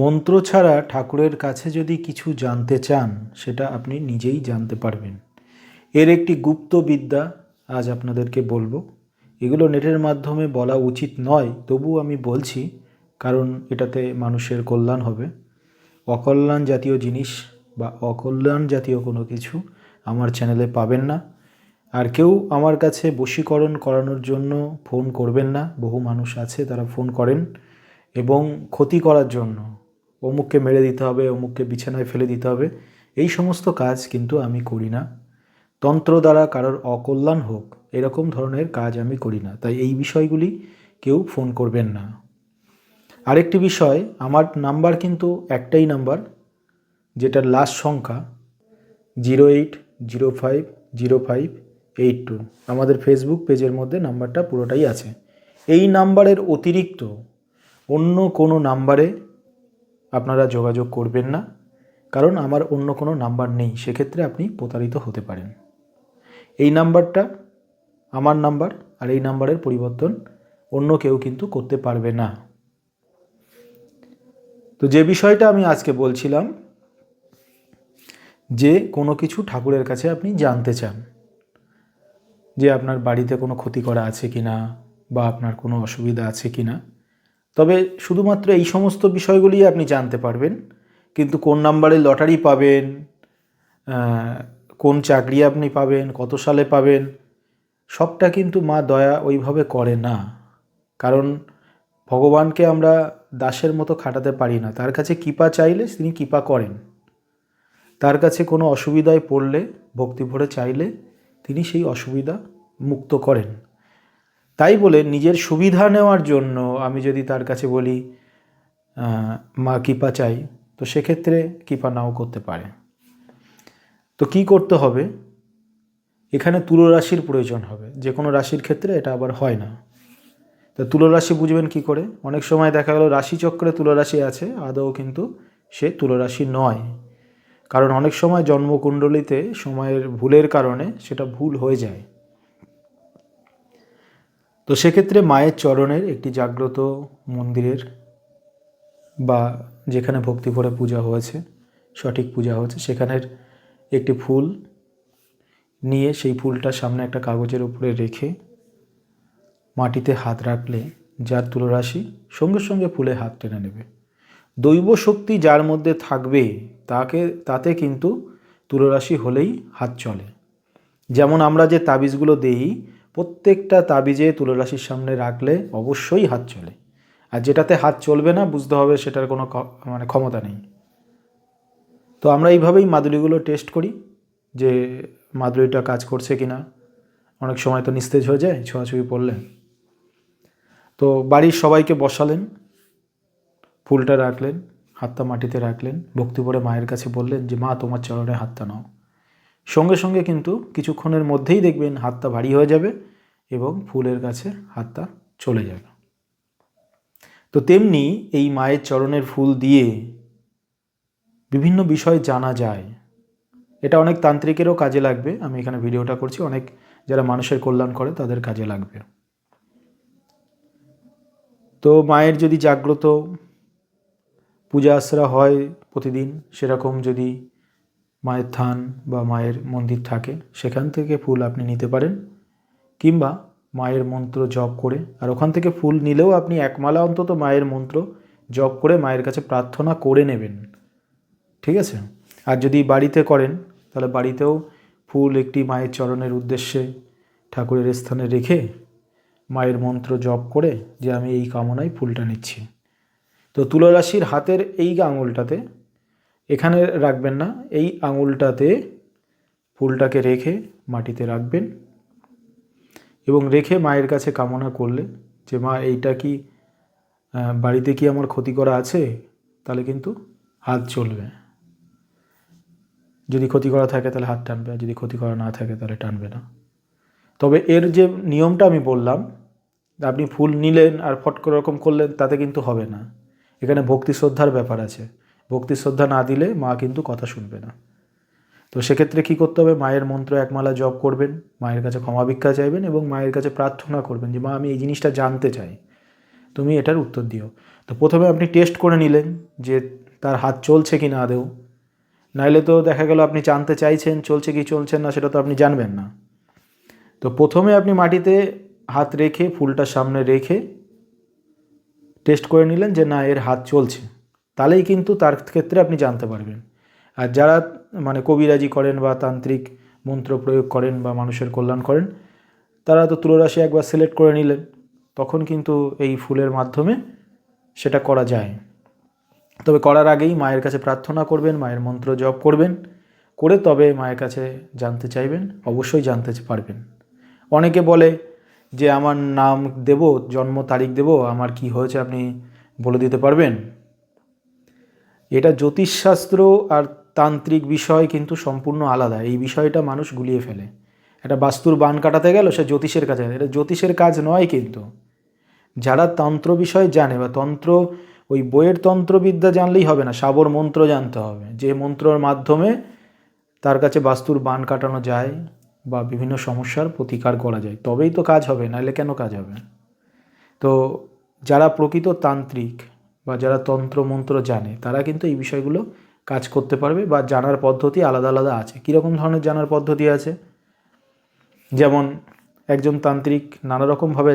মন্ত্র ছাড়া ঠাকুরের কাছে যদি কিছু জানতে চান, সেটা আপনি নিজেই জানতে পারবেন। এর একটি গুপ্ত বিদ্যা আজ আপনাদেরকে বলব। এগুলো নেটের মাধ্যমে বলা উচিত নয় তবু আমি বলছি, কারণ এটাতে মানুষের কল্যাণ হবে। অকল্যাণ জাতীয় জিনিস বা অকল্যাণ জাতীয় কোনো কিছু আমার চ্যানেলে পাবেন না। আর কেউ আমার কাছে বশীকরণ করানোর জন্য ফোন করবেন না। বহু মানুষ আছে, তারা ফোন করেন এবং ক্ষতি করার জন্য। অমুককে মেরে দিতে হবে, অমুককে বিছানায় ফেলে দিতে হবে। এই সমস্ত কাজ কিন্তু আমি করি না। তন্ত্র দ্বারা কারোর অকল্যাণ হোক, এরকম ধরনের কাজ আমি করি না। তাই এই বিষয়গুলি কেউ ফোন করবেন না। আরেকটি বিষয়, আমার নাম্বার কিন্তু একটাই নাম্বার, যেটার লাস্ট সংখ্যা zero eight, zero five zero five, eight two. আমাদের ফেসবুক পেজের মধ্যে নাম্বারটা পুরোটাই আছে। এই নাম্বারের অতিরিক্ত অন্য কোনো নাম্বারে আপনারা যোগাযোগ করবেন না, কারণ আমার অন্য কোনো নাম্বার নেই, সেক্ষেত্রে আপনি প্রতারিত হতে পারেন। এই নাম্বারটা আমার নাম্বার আর এই নাম্বারের পরিবর্তন অন্য কেউ কিন্তু করতে পারবে না। তো যে বিষয়টা আমি আজকে বলছিলাম, যে কোনো কিছু ঠাকুরের কাছে আপনি জানতে চান, যে আপনার বাড়িতে কোনো ক্ষতি করা আছে কি না বা আপনার কোনো অসুবিধা আছে কি না তবে শুধুমাত্র এই সমস্ত বিষয়গুলি আপনি জানতে পারবেন, কিন্তু কোন নাম্বারে লটারি পাবেন কোন চাকরি আপনি পাবেন, কত সালে পাবেন, সবটা কিন্তু মা দয়া ওইভাবে করে না। কারণ ভগবানকে আমরা দাসের মতো খাটাতে পারি না। তার কাছে কৃপা চাইলে তিনি কৃপা করেন। তার কাছে কোনো অসুবিধায় পড়লে ভক্তি ভরে চাইলে তিনি সেই অসুবিধা মুক্ত করেন। তাই বলে নিজের সুবিধা নেওয়ার জন্য আমি যদি তার কাছে বলি মা, কৃপা চাই। তো সেক্ষেত্রে কৃপা নাও করতে পারে। তো কি করতে হবে? এখানে তুলো রাশির প্রয়োজন হবে। যে কোনো রাশির ক্ষেত্রে এটা আবার হয় না। তো তুলো রাশি বুঝবেন কি করে? অনেক সময় দেখা গেল রাশিচক্রে তুলো রাশি আছে, আদৌ কিন্তু সে তুলো রাশি নয়। কারণ অনেক সময় জন্মকুণ্ডলিতে সময়ের ভুলের কারণে সেটা ভুল হয়ে যায়। তো সেক্ষেত্রে মায়ের চরণের একটি জাগ্রত মন্দিরের বা যেখানে ভক্তি ভরে পূজা হয়েছে, সঠিক পূজা হয়েছে, সেখানের একটি ফুল নিয়ে সেই ফুলটা সামনে একটা কাগজের উপরে রেখে মাটিতে হাত রাখলে যার তুলরাশি সঙ্গে সঙ্গে ফুলে হাত টেনে নেবে। দৈব শক্তি যার মধ্যে থাকবে তাকে, তাতে কিন্তু তুলরাশি হলেই হাত চলে। যেমন আমরা যে তাবিজগুলো দেই প্রত্যেকটা তাবিজে তুলরাশির সামনে রাখলে অবশ্যই হাত চলে। আর যেটাতে হাত চলবে না, বুঝতে হবে সেটার কোনো মানে ক্ষমতা নেই। তো আমরা এইভাবেই মাদুলিগুলো টেস্ট করি যে মাদুলিটা কাজ করছে কি না অনেক সময় তো নিস্তেজ হয়ে যায় ছোঁয়াছুঁয়ি পড়লে। তো বাড়ির সবাইকে বসালেন, ফুলটা রাখলেন, হাতটা মাটিতে রাখলেন, ভক্তি করে মায়ের কাছে বললেন যে, মা, তোমার চরণে হাতটা নাও। সঙ্গে সঙ্গে কিন্তু কিছুক্ষণের মধ্যেই দেখবেন হাতটা ভারী হয়ে যাবে। এবং ফুলের কাছে হাতটা চলে যাবে। তো তেমনি এই মায়ের চরণের ফুল দিয়ে বিভিন্ন বিষয় জানা যায়। এটা অনেক তান্ত্রিকেরও কাজে লাগবে। আমি এখানে ভিডিওটা করছি। অনেক যারা মানুষের কল্যাণ করে তাদের কাজে লাগবে। তো মায়ের যদি জাগ্রত পূজা আশ্রা হয় প্রতিদিন, সেরকম যদি মায়ের থান বা মায়ের মন্দির থাকে, সেখান থেকে ফুল আপনি নিতে পারেন। কিংবা মায়ের মন্ত্র জপ করে। আর ওখান থেকে ফুল নিলেও আপনি একমালা অন্তত মায়ের মন্ত্র জপ করে মায়ের কাছে প্রার্থনা করে নেবেন। ঠিক আছে? আর যদি বাড়িতে করেন, তাহলে বাড়িতেও ফুল একটি মায়ের চরণের উদ্দেশ্যে ঠাকুরের স্থানে রেখে মায়ের মন্ত্র জপ করে যে আমি এই কামনায় ফুলটা নিচ্ছি। তো তুলারাশির হাতের এই আঙুলটাতে, এখানে রাখবেন না, এই আঙুলটাতে ফুলটাকে রেখে মাটিতে রাখবেন। এবং রেখে মায়ের কাছে কামনা করলে যে, মা, এইটা কি বাড়িতে কি আমার ক্ষতি করা আছে? তাহলে কিন্তু হাত চলবে। যদি ক্ষতি করা থাকে তাহলে হাত টানবে, আর যদি ক্ষতি করা না থাকে তাহলে টানবে না। তবে এর যে নিয়মটা আমি বললাম, আপনি ফুল নিলেন আর ফট করে রকম করলেন, তাতে কিন্তু হবে না। এখানে ভক্তি শ্রদ্ধার ব্যাপার আছে। ভক্তি শ্রদ্ধা না দিলে মা কিন্তু কথা শুনবে না। তো সেক্ষেত্রে কী করতে হবে? মায়ের মন্ত্র একমালা জপ করবেন, মায়ের কাছে ক্ষমা ভিক্ষা চাইবেন এবং মায়ের কাছে প্রার্থনা করবেন যে, মা, আমি এই জিনিসটা জানতে চাই। তুমি এটার উত্তর দিও। তো প্রথমে আপনি টেস্ট করে নিলেন যে, তার হাত চলছে কি না আদেও নাইলে তো দেখা গেল আপনি জানতে চাইছেন, চলছে কি, চলছে না, সেটা তো আপনি জানবেন না। তো প্রথমে আপনি মাটিতে হাত রেখে ফুলটার সামনে রেখে টেস্ট করে নিলেন যে, না, এর হাত চলছে। তাহলেই কিন্তু তার ক্ষেত্রে আপনি জানতে পারবেন। আর যারা মানে কবিরাজি করেন বা তান্ত্রিক মন্ত্র প্রয়োগ করেন বা মানুষের কল্যাণ করেন, তারা তো তুলরাশি একবার সিলেক্ট করে নিলেন, তখন কিন্তু এই ফুলের মাধ্যমে সেটা করা যায়। তবে করার আগেই মায়ের কাছে প্রার্থনা করবেন, মায়ের মন্ত্র জপ করবেন, করে তবে মায়ের কাছে জানতে চাইবেন, অবশ্যই জানতে পারবেন। অনেকে বলে যে, আমার নাম দেব, জন্ম তারিখ দেব, আমার কি হয়েছে আপনি বলে দিতে পারবেন? এটা জ্যোতিষশাস্ত্র আর তান্ত্রিক বিষয় কিন্তু সম্পূর্ণ আলাদা। এই বিষয়টা মানুষ গুলিয়ে ফেলে। একটা বাস্তুর বান কাটাতে গেল, সে জ্যোতিষের কাছে এটা জ্যোতিষের কাজ নয় কিন্তু। যারা তন্ত্র বিষয় জানে বা তন্ত্র, ওই বইয়ের তন্ত্রবিদ্যা জানলেই হবে না, সাবর মন্ত্র জানতে হবে। যে মন্ত্রর মাধ্যমে তার কাছে বাস্তুর বান কাটানো যায় বা বিভিন্ন সমস্যার প্রতিকার করা যায়। তবেই তো কাজ হবে, নাহলে কেন কাজ হবে? তো যারা প্রকৃত তান্ত্রিক বা যারা তন্ত্র মন্ত্র জানে, তারা কিন্তু এই বিষয়গুলো কাজ করতে পারবে বা জানার পদ্ধতি আলাদা আলাদা আছে। কীরকম ধরনের জানার পদ্ধতি আছে? যেমন একজন তান্ত্রিক নানা রকমভাবে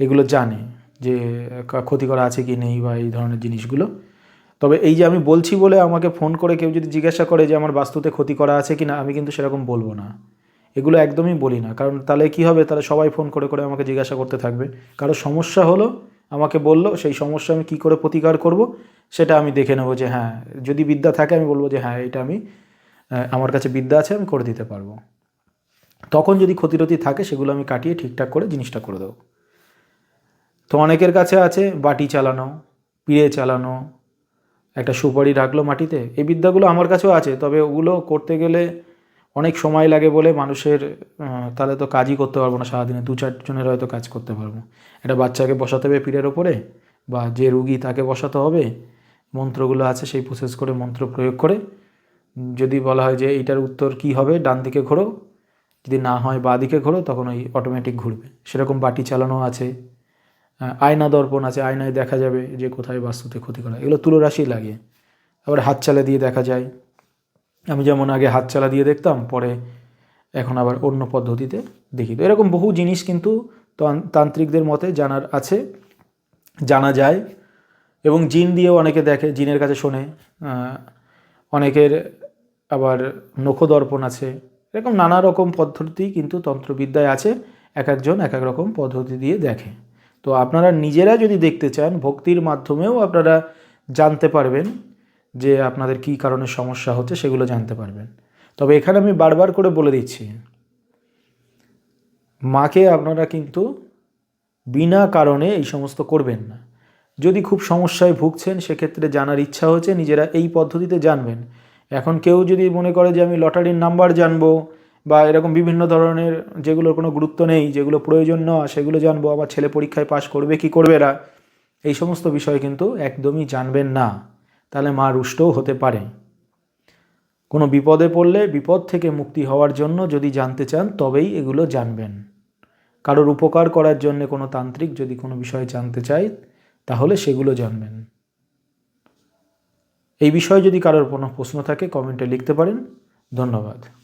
এগুলো জানে যে ক্ষতি করা আছে কি নেই বা এই ধরনের জিনিসগুলো। তবে এই যে আমি বলছি বলে আমাকে ফোন করে কেউ যদি জিজ্ঞাসা করে যে আমার বাস্তুতে ক্ষতি করা আছে কি না আমি কিন্তু সেরকম বলব না। এগুলো একদমই বলি না। কারণ তাহলে কি হবে? তাহলে সবাই ফোন করে করে আমাকে জিজ্ঞাসা করতে থাকবে। কারও সমস্যা হলো, আমাকে বলল, সেই সমস্যা আমি কি করে প্রতিকার করব? সেটা আমি দেখে নেব যে হ্যাঁ যদি বিদ্যা থাকে আমি বলব যে হ্যাঁ এটা আমি আমার কাছে বিদ্যা আছে, আমি করে দিতে পারব। তখন যদি ক্ষতিরতি থাকে, সেগুলো আমি কাটিয়ে ঠিকঠাক করে জিনিসটা করে দেবো। তো অনেকের কাছে আছে, বাটি চালানো, পিড়ে চালানো, একটা সুপারি রাখল মাটিতে, এই বিদ্যাগুলো আমার কাছেও আছে, তবে ওগুলো করতে গেলে অনেক সময় লাগে বলে মানুষের তাহলে তো কাজই করতে পারব না সারাদিনে, দু চারজনের হয়তো কাজ করতে পারব। একটা বাচ্চাকে বসাতে হবে পীরের ওপরে, বা যে রুগী তাকে বসাতে হবে মন্ত্রগুলো আছে, সেই প্রসেস করে মন্ত্র প্রয়োগ করে, যদি বলা হয় যে এইটার উত্তর কি হবে, ডান দিকে ঘোরো, যদি না হয় বা দিকে ঘোরো, তখন ওই অটোমেটিক ঘুরবে। সেরকম বাটি চালানো আছে আয়না দর্পণ আছে, আয়নায় দেখা যাবে যে কোথায় বাস্তুতে ক্ষতি করা। এগুলো তুলো রাশি লাগে আবার হাত চালা দিয়ে দেখা যায়। আমি যেমন আগে হাত চালা দিয়ে দেখতাম, পরে এখন আবার অন্য পদ্ধতিতে দেখি। তো এরকম বহু জিনিস কিন্তু তান্ত্রিকদের মতে জানার আছে, জানা যায়। এবং জিন দিয়েও অনেকে দেখে, জিনের কাছে শোনে অনেকের আবার নখদর্পণ আছে। এরকম নানা রকম পদ্ধতি কিন্তু তন্ত্রবিদ্যায় আছে, এক একজন এক এক রকম পদ্ধতি দিয়ে দেখে। তো আপনারা নিজেরা যদি দেখতে চান, ভক্তির মাধ্যমেও আপনারা জানতে পারবেন যে আপনাদের কী কারণে সমস্যা হচ্ছে, সেগুলো জানতে পারবেন। তবে এখানে আমি বারবার করে বলে দিচ্ছি, মাকে আপনারা কিন্তু বিনা কারণে এই সমস্ত করবেন না। যদি খুব সমস্যায় ভুগছেন, সেক্ষেত্রে জানার ইচ্ছা হচ্ছে নিজেরা এই পদ্ধতিতে জানবেন। এখন কেউ যদি মনে করে যে আমি লটারির নাম্বার জানব বা এরকম বিভিন্ন ধরনের যেগুলোর কোনো গুরুত্ব নেই, যেগুলো প্রয়োজন নয় সেগুলো জানব আমার ছেলে পরীক্ষায় পাশ করবে, কি করবে না এই সমস্ত বিষয় কিন্তু একদমই জানবেন না। তাহলে মা রুষ্টও হতে পারে কোনো বিপদে পড়লে, বিপদ থেকে মুক্তি হওয়ার জন্য যদি জানতে চান, তবেই এগুলো জানবেন। কারোর উপকার করার জন্য কোনো তান্ত্রিক যদি কোনো বিষয় জানতে চায় তাহলে সেগুলো জানবেন। এই বিষয়ে যদি কারোর কোনো প্রশ্ন থাকে কমেন্টে লিখতে পারেন। ধন্যবাদ।